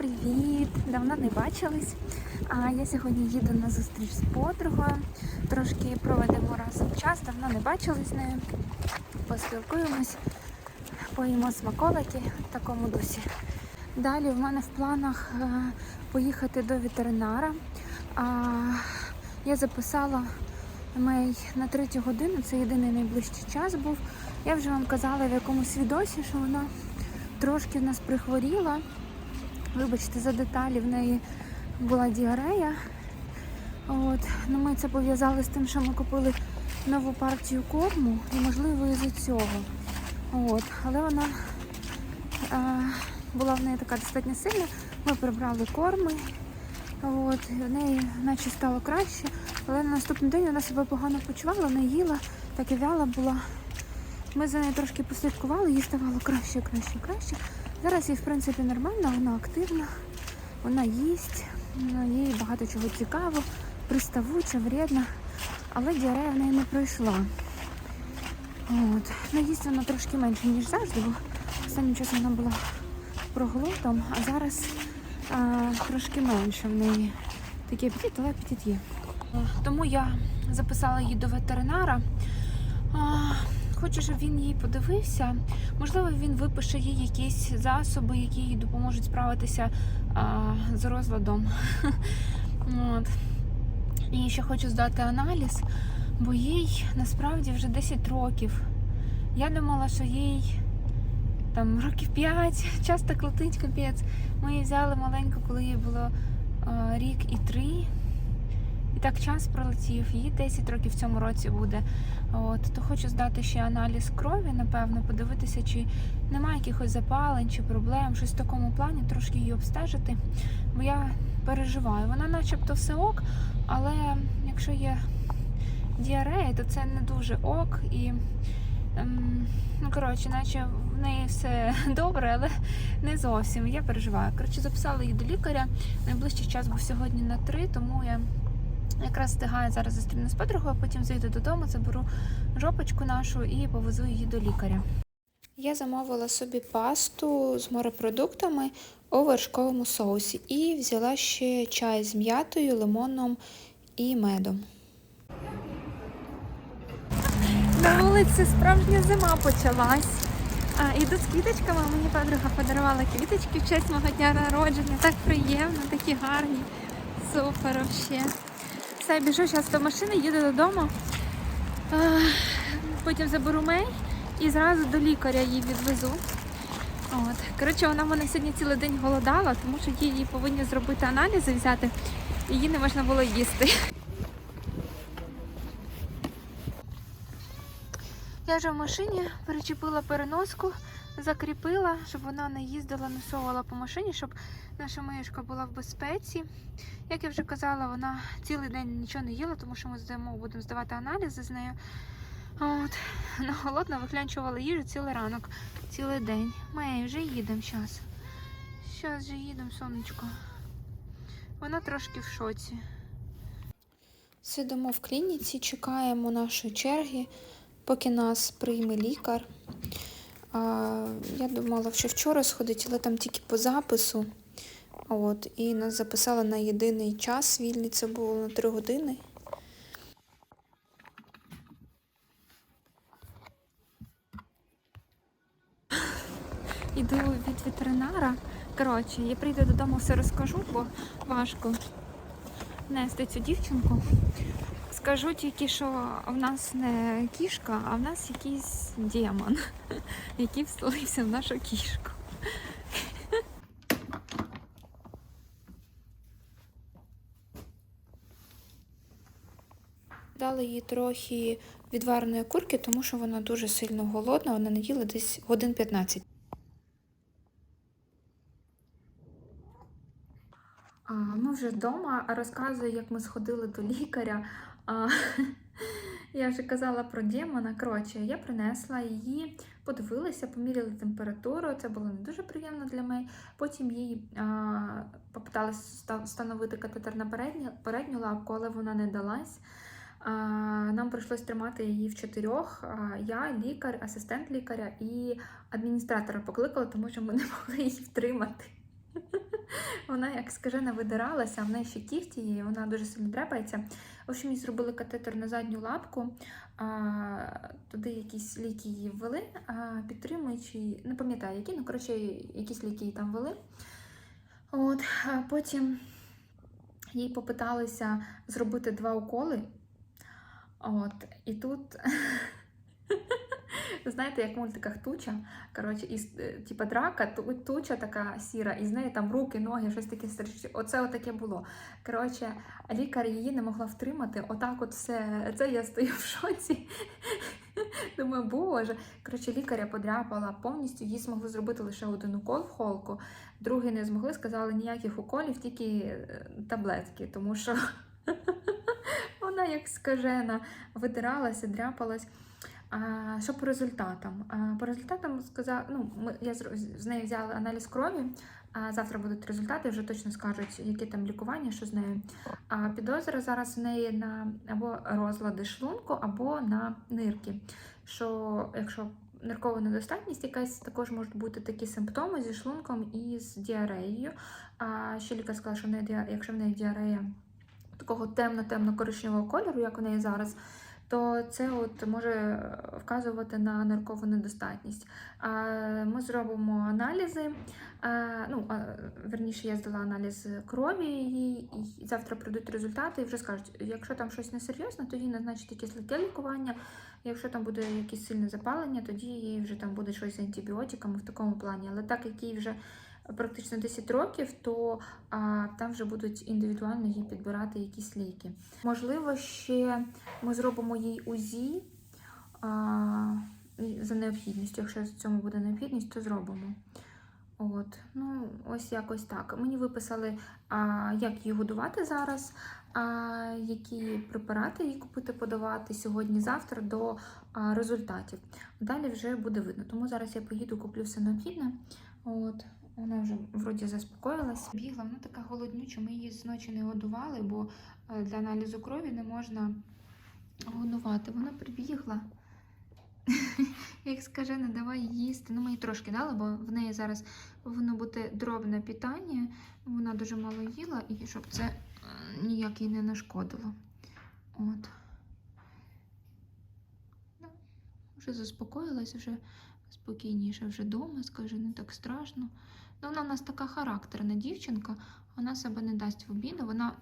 привіт! Давно не бачились. А я сьогодні їду на зустріч з подругою. Трошки проведемо разом час. Давно не бачились з нею. Поспілкуємось, поїмо смаколики в такому дусі. Далі в мене в планах е, поїхати до ветеринара. Я записала мей на третю годину, це єдиний найближчий час був. Я вже вам казала в якомусь відосі, що вона трошки в нас прихворіла. Вибачте, за деталі в неї була діарея. От. Ну, ми це пов'язали з тим, що ми купили нову партію корму і, можливо, із-за цього. От. Але вона а, була в неї така достатньо сильна. Ми прибрали корми. От. В неї наче стало краще. Але на наступний день вона себе погано почувала, не їла, так і вяла була. Ми за нею трошки послідкували, їй ставало краще, краще, краще. Зараз їй, в принципі, нормально, вона активна, вона їсть, ну, їй багато чого цікаво, приставуча, вредна, але діарея в неї не пройшла. От. Ну, їсть вона трошки менше, ніж завжди, бо останнім часом вона була проглотом, а зараз а, трошки менше в неї. Такий апетит, але апетит є. Тому я записала її до ветеринара. А, Хочу, щоб він їй подивився. Можливо, він випише їй якісь засоби, які їй допоможуть справитися а, з розладом. От. І ще хочу здати аналіз, бо їй насправді вже 10 років. Я думала, що їй там років 5, час так летить капець. Ми її взяли маленьку, коли їй було а, рік і три. Так час пролетів, їй 10 років в цьому році буде. От, то хочу здати ще аналіз крові, напевно, подивитися, чи немає якихось запалень чи проблем, щось в такому плані, трошки її обстежити. Бо я переживаю. Вона начебто все ок, але якщо є діарея, то це не дуже ок. І, ем, ну, коротше, наче в неї все добре, але не зовсім. Я переживаю. Коротше, записала її до лікаря. Найближчий час був сьогодні на 3, тому я. Якраз встигаю зараз зустріну з подругою, потім зайду додому, заберу жопочку нашу і повезу її до лікаря. Я замовила собі пасту з морепродуктами у вершковому соусі і взяла ще чай з м'ятою, лимоном і медом. На вулиці справжня зима почалась. А, іду з квіточками, мені подруга подарувала квіточки в честь мого дня народження. Так приємно, такі гарні. Супер взагалі. Все, біжу зараз до машини, їду додому. Потім заберу мей і зразу до лікаря її відвезу. От. Коротше, вона в мене сьогодні цілий день голодала, тому що їй повинні зробити аналізи взяти, і її не можна було їсти. Я вже в машині перечепила переноску, закріпила, щоб вона не їздила, не по машині, щоб наша мишка була в безпеці. Як я вже казала, вона цілий день нічого не їла, тому що ми здаємо, будемо здавати аналізи з нею. От. Вона голодна, виклянчувала їжу цілий ранок, цілий день. Ми вже їдемо зараз. Зараз вже їдемо, сонечко. Вона трошки в шоці. Сидимо в клініці, чекаємо нашої черги, поки нас прийме лікар. Я думала, що вчора сходить, але там тільки по запису. От, і нас записали на єдиний час вільний, це було на 3 години. Іду від ветеринара. Коротше, я прийду додому, все розкажу, бо важко нести цю дівчинку. Скажу тільки, що в нас не кішка, а в нас якийсь демон, який вселився в нашу кішку. Дали їй трохи відвареної курки, тому що вона дуже сильно голодна, вона не їла десь годин 15. Ми вже вдома, розказую, як ми сходили до лікаря. А, я вже казала про демона. Коротше, я принесла її, подивилася, поміряли температуру. Це було не дуже приємно для мене. Потім їй а, попиталися встановити катетер на передню, передню лапку, але вона не далась. А, Нам прийшлось тримати її в чотирьох. А, Я, лікар, асистент лікаря і адміністратора покликала, тому що ми не могли її втримати. Вона, як скажена, видиралася, в неї ще є, і вона дуже сильно дряпається. В общем, їй зробили катетер на задню лапку, а, туди якісь ліки її ввели, а, підтримуючи, не пам'ятаю, які, ну, коротше, якісь ліки їй там ввели. От, а потім їй попиталися зробити два уколи. От, і тут, знаєте, як в мультиках туча, коротше, і, е, типа драка, туча така сіра, і з неї там руки, ноги, щось таке стрічі. Оце отаке було. Коротше, лікар її не могла втримати. Отак от все. Це я стою в шоці. Думаю, боже. Коротше, лікаря подряпала повністю, їй змогли зробити лише один укол в холку, другий не змогли, сказали ніяких уколів, тільки е, таблетки, тому що вона як скажена видиралася, дряпалась. Що по результатам? По результатам сказав, ну, я з, нею взяла аналіз крові. Завтра будуть результати, вже точно скажуть, які там лікування, що з нею. А підозра зараз в неї на або розлади шлунку, або на нирки. Що якщо ниркова недостатність, якась також можуть бути такі симптоми зі шлунком і з діареєю. А ще лікар сказала, що в неї, якщо в неї діарея такого темно-темно-коричневого кольору, як у неї зараз, то це от може вказувати на ниркову недостатність. Ми зробимо аналізи. Ну, верніше, я здала аналіз крові її, і завтра прийдуть результати і вже скажуть, якщо там щось несерйозне, тоді назначить якесь легке лікування. Якщо там буде якесь сильне запалення, тоді вже там буде щось з антибіотиками в такому плані. Але так як їй вже практично 10 років, то а, там вже будуть індивідуально їй підбирати якісь ліки. Можливо, ще ми зробимо їй УЗІ а, за необхідністю. Якщо в цьому буде необхідність, то зробимо. От, ну ось якось так. Мені виписали, а, як її годувати зараз, а, які препарати їй купити, подавати сьогодні-завтра до а, результатів. Далі вже буде видно. Тому зараз я поїду, куплю все необхідне. От, вона вже вроді заспокоїлась. Бігла, вона така голоднюча, ми її зночі не годували, бо е, для аналізу крові не можна годувати. Вона прибігла. Як скаже, не давай їсти. Ну, ми їй трошки дали, бо в неї зараз повинно бути дробне питання. Вона дуже мало їла, і щоб це е, ніяк їй не нашкодило. От. Ну, Вже заспокоїлась, вже спокійніше, вже вдома, скаже, не так страшно. Ну, вона в нас така характерна дівчинка, вона себе не дасть в обіду. Вона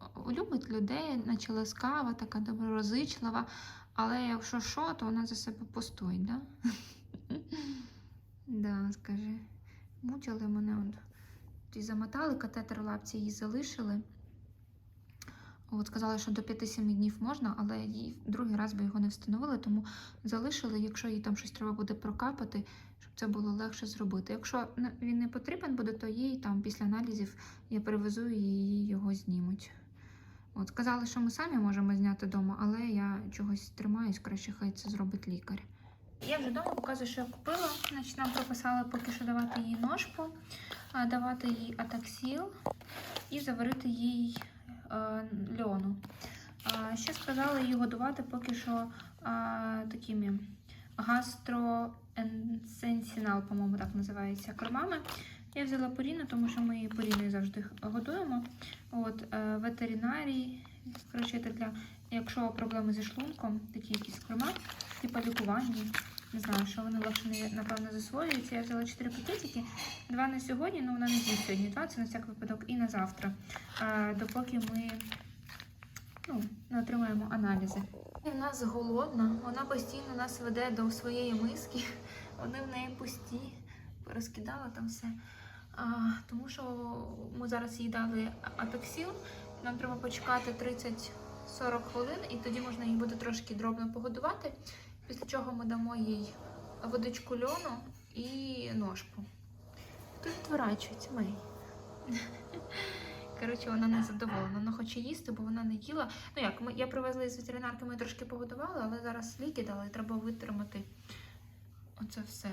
е, любить людей, наче ласкава, така доброзичлива. Але якщо що, то вона за себе постоїть, да? да, скажи. Мучили мене. От. І замотали катетер лапці, її залишили. От сказали, що до 5-7 днів можна, але їй другий раз би його не встановили, тому залишили, якщо їй там щось треба буде прокапати, це було легше зробити. Якщо він не потрібен буде, то їй там після аналізів я привезу і її його знімуть. От сказали, що ми самі можемо зняти вдома, але я чогось тримаюсь, краще хай це зробить лікар. Я вже вдома показую, що я купила. Значить, нам прописали поки що давати їй ножку, давати їй атаксіл і заварити їй е, льону. А, ще сказали їй годувати поки що а, такими гастроенсенсінал, по-моєму, так називається кормами. Я взяла поріну, тому що ми її поріною завжди годуємо. От, е, ветеринарій, коротше, це для, якщо проблеми зі шлунком, такі якісь корма, типу лікування. Не знаю, що вони легше напевно засвоюються. Я взяла 4 пакетики. Два на сьогодні, ну вона не з'їсть сьогодні. Два це на всяк випадок і на завтра. Допоки ми ну, не отримаємо аналізи. В нас голодна, вона постійно нас веде до своєї миски. Вони в неї пусті. Розкидала там все. А, тому що ми зараз їй дали атоксіл. Нам треба почекати 30-40 хвилин, і тоді можна її буде трошки дробно погодувати. Після чого ми дамо їй водичку льону і ножку. Тут відворачується мей. Коротше, вона не задоволена. Вона хоче їсти, бо вона не їла. Ну як, ми, я привезла із ветеринарки, ми трошки погодували, але зараз ліки дали, треба витримати оце все.